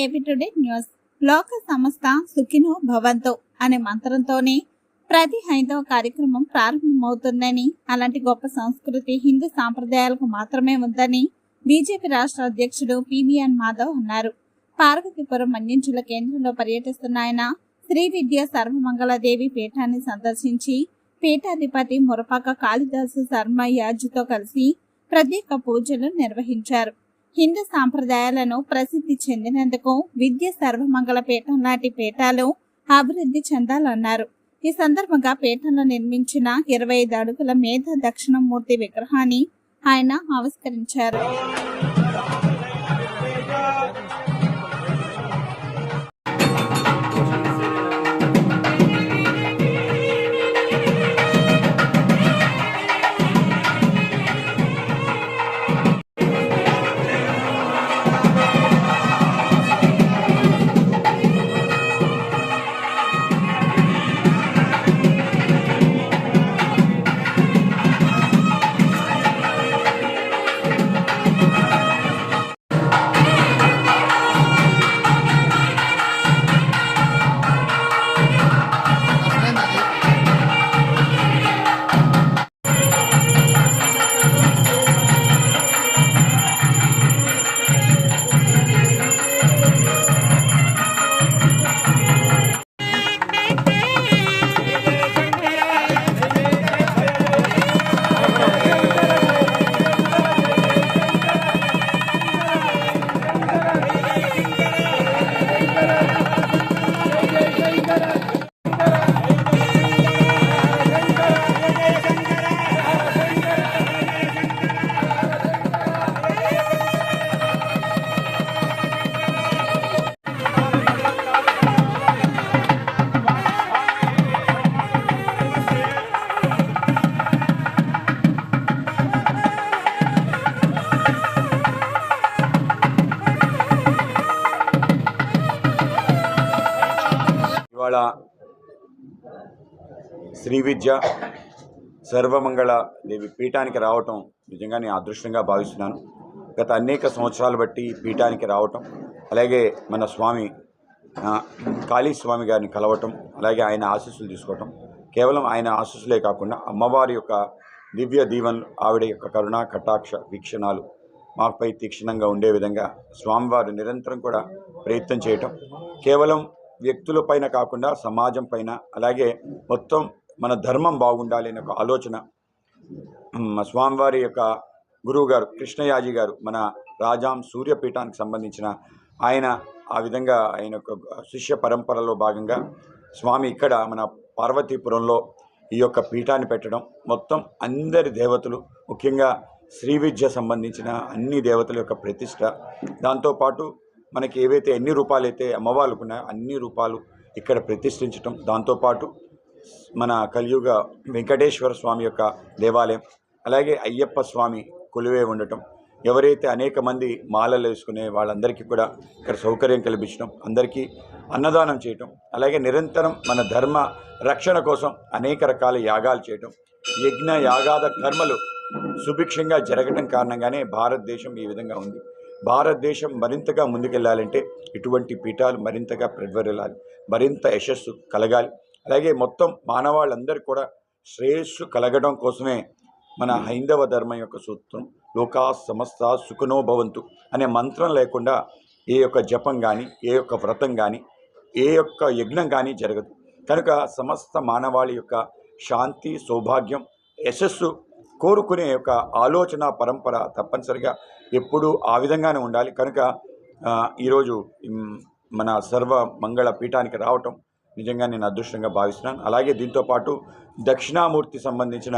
AP today news. లోక సంస్థ సుఖినో భవంతో అనే మంత్రంతోనే ప్రతి హైందవ కార్యక్రమం ప్రారంభమవుతుందని అలాంటి గొప్ప సంస్కృతి హిందూ సాంప్రదాయాలకు మాత్రమే ఉందని బీజేపీ రాష్ట్ర అధ్యక్షుడు పివిఎన్ మాధవ్ అన్నారు. పార్వతీపురం మన్యంచుల కేంద్రంలో పర్యటిస్తున్న ఆయన శ్రీ విద్య సర్వమంగళదేవి పీఠాన్ని సందర్శించి పీఠాధిపతి మురపాక కాళిదాసు శర్మ యాజుతో కలిసి ప్రత్యేక పూజలు నిర్వహించారు. హిందూ సాంప్రదాయాలను ప్రసిద్ధి చెందినందుకు విద్య సర్వమంగళ పీఠం లాంటి పీఠాలు అభివృద్ధి చెందాలన్నారు. ఈ సందర్భంగా పీఠంలో నిర్మించిన ఇరవై ఐదు అడుగుల మేధ దక్షిణమూర్తి విగ్రహాన్ని ఆయన ఆవిష్కరించారు. వాళ్ళ శ్రీ విద్య సర్వమంగళ దేవి పీఠానికి రావటం నిజంగా నేను అదృష్టంగా భావిస్తున్నాను. గత అనేక సంవత్సరాలు బట్టి పీఠానికి రావటం అలాగే మన స్వామి కాళీస్వామి కాళీ స్వామి గారిని కలవటం అలాగే ఆయన ఆశీస్సులు తీసుకోవటం కేవలం ఆయన ఆశీస్సులే కాకుండా అమ్మవారి యొక్క దివ్య దీవెనలు ఆవిడ యొక్క కరుణా కటాక్ష వీక్షణాలు మాపై తీక్షణంగా ఉండే విధంగా స్వామివారు నిరంతరం కూడా ప్రయత్నం చేయటం కేవలం వ్యక్తుల పైన కాకుండా సమాజం పైన. అలాగే మొత్తం మన ధర్మం బాగుండాలి అనే ఒక ఆలోచన. స్వామివారి యొక్క గురువు గారు కృష్ణయాజీ గారు మన రాజాం సూర్యపీఠానికి సంబంధించిన ఆయన ఆ విధంగా ఆయన యొక్క శిష్య పరంపరలో భాగంగా స్వామి ఇక్కడ మన పార్వతీపురంలో ఈ యొక్క పీఠాన్ని పెట్టడం. మొత్తం అందరి దేవతలు ముఖ్యంగా శ్రీ విద్య సంబంధించిన అన్ని దేవతల యొక్క ప్రతిష్ట. దాంతోపాటు మనకి ఏవైతే ఎన్ని రూపాలు అయితే అమ్మవాళ్ళకు ఉన్నాయో అన్ని రూపాలు ఇక్కడ ప్రతిష్ఠించటం. దాంతోపాటు మన కలియుగ వెంకటేశ్వర స్వామి యొక్క దేవాలయం అలాగే అయ్యప్ప స్వామి కొలువే ఉండటం. ఎవరైతే అనేక మంది మాలలు వేసుకునే వాళ్ళందరికీ కూడా ఇక్కడ సౌకర్యం కల్పించడం అందరికీ అన్నదానం చేయటం అలాగే నిరంతరం మన ధర్మ రక్షణ కోసం అనేక రకాల యాగాలు చేయటం. యజ్ఞ యాగాద కర్మలు సుభిక్షంగా జరగటం కారణంగానే భారతదేశం ఈ విధంగా ఉంది. భారతదేశం మరింతగా ముందుకెళ్ళాలంటే ఇటువంటి పీఠాలు మరింతగా ప్రజ్వరలాలి మరింత యశస్సు కలగాలి. అలాగే మొత్తం మానవాళ్ళందరూ కూడా శ్రేయస్సు కలగడం కోసమే మన హైందవ ధర్మం యొక్క సూత్రం లోకా సమస్త సుఖనో భవంతు అనే మంత్రం లేకుండా ఏ యొక్క జపం కానీ ఏ యొక్క వ్రతం కానీ ఏ యొక్క యజ్ఞం కానీ జరగదు. కనుక సమస్త మానవాళి యొక్క శాంతి సౌభాగ్యం యశస్సు కోరుకునే యొక్క ఆలోచన పరంపర తప్పనిసరిగా ఎప్పుడూ ఆ విధంగానే ఉండాలి. కనుక ఈరోజు మన సర్వ మంగళ పీఠానికి రావటం నిజంగా నేను అదృష్టంగా భావిస్తున్నాను. అలాగే దీంతోపాటు దక్షిణామూర్తి సంబంధించిన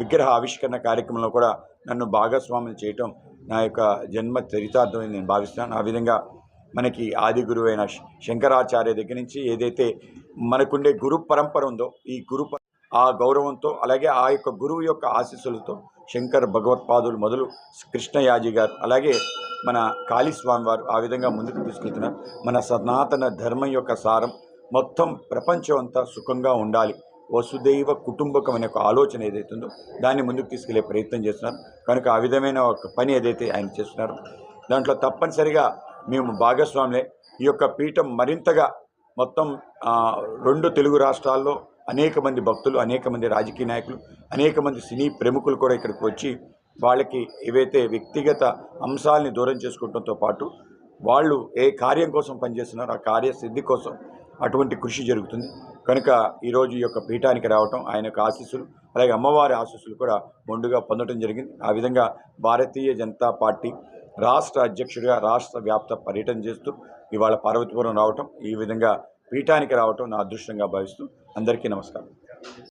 విగ్రహ ఆవిష్కరణ కార్యక్రమంలో కూడా నన్ను భాగస్వాములు చేయటం నా యొక్క జన్మ చరితార్థమని నేను భావిస్తున్నాను. ఆ విధంగా మనకి ఆది గురువైన శంకరాచార్య దగ్గర నుంచి ఏదైతే మనకుండే గురు పరంపర ఉందో ఈ గురు ఆ గౌరవంతో అలాగే ఆ యొక్క గురువు యొక్క ఆశీస్సులతో శంకర్ భగవత్పాదులు మొదలు కృష్ణయాజీ గారు అలాగే మన కాళీస్వామి వారు ఆ విధంగా ముందుకు తీసుకెళ్తున్నారు. మన సనాతన ధర్మం యొక్క సారం మొత్తం ప్రపంచం అంతా సుఖంగా ఉండాలి. వసుదైవ కుటుంబకం అనే ఒక ఆలోచన ఏదైతుందో దాన్ని ముందుకు తీసుకెళ్ళే ప్రయత్నం చేస్తున్నారు. కనుక ఆ విధమైన ఒక పని ఏదైతే ఆయన చేస్తున్నారో దాంట్లో తప్పనిసరిగా మేము భాగస్వాములే. ఈ యొక్క పీఠం మరింతగా మొత్తం రెండు తెలుగు రాష్ట్రాల్లో అనేక మంది భక్తులు అనేక మంది రాజకీయ నాయకులు అనేక మంది సినీ ప్రముఖులు కూడా ఇక్కడికి వచ్చి వాళ్ళకి ఏవైతే వ్యక్తిగత అంశాలని దూరం చేసుకుంటంతో పాటు వాళ్ళు ఏ కార్యం కోసం పనిచేస్తున్నారో ఆ కార్యసిద్ధి కోసం అటువంటి కృషి జరుగుతుంది. కనుక ఈరోజు ఈ యొక్క పీఠానికి రావటం ఆయన యొక్క ఆశీస్సులు అలాగే అమ్మవారి ఆశీస్సులు కూడా మొండుగా పొందడం జరిగింది. ఆ విధంగా భారతీయ జనతా పార్టీ రాష్ట్ర అధ్యక్షుడిగా రాష్ట్ర వ్యాప్త పర్యటన చేస్తూ ఇవాళ పార్వతీపురం రావటం ఈ విధంగా పీఠానికి రావటం నా అదృష్టంగా భావిస్తూ అందరికీ నమస్కారం.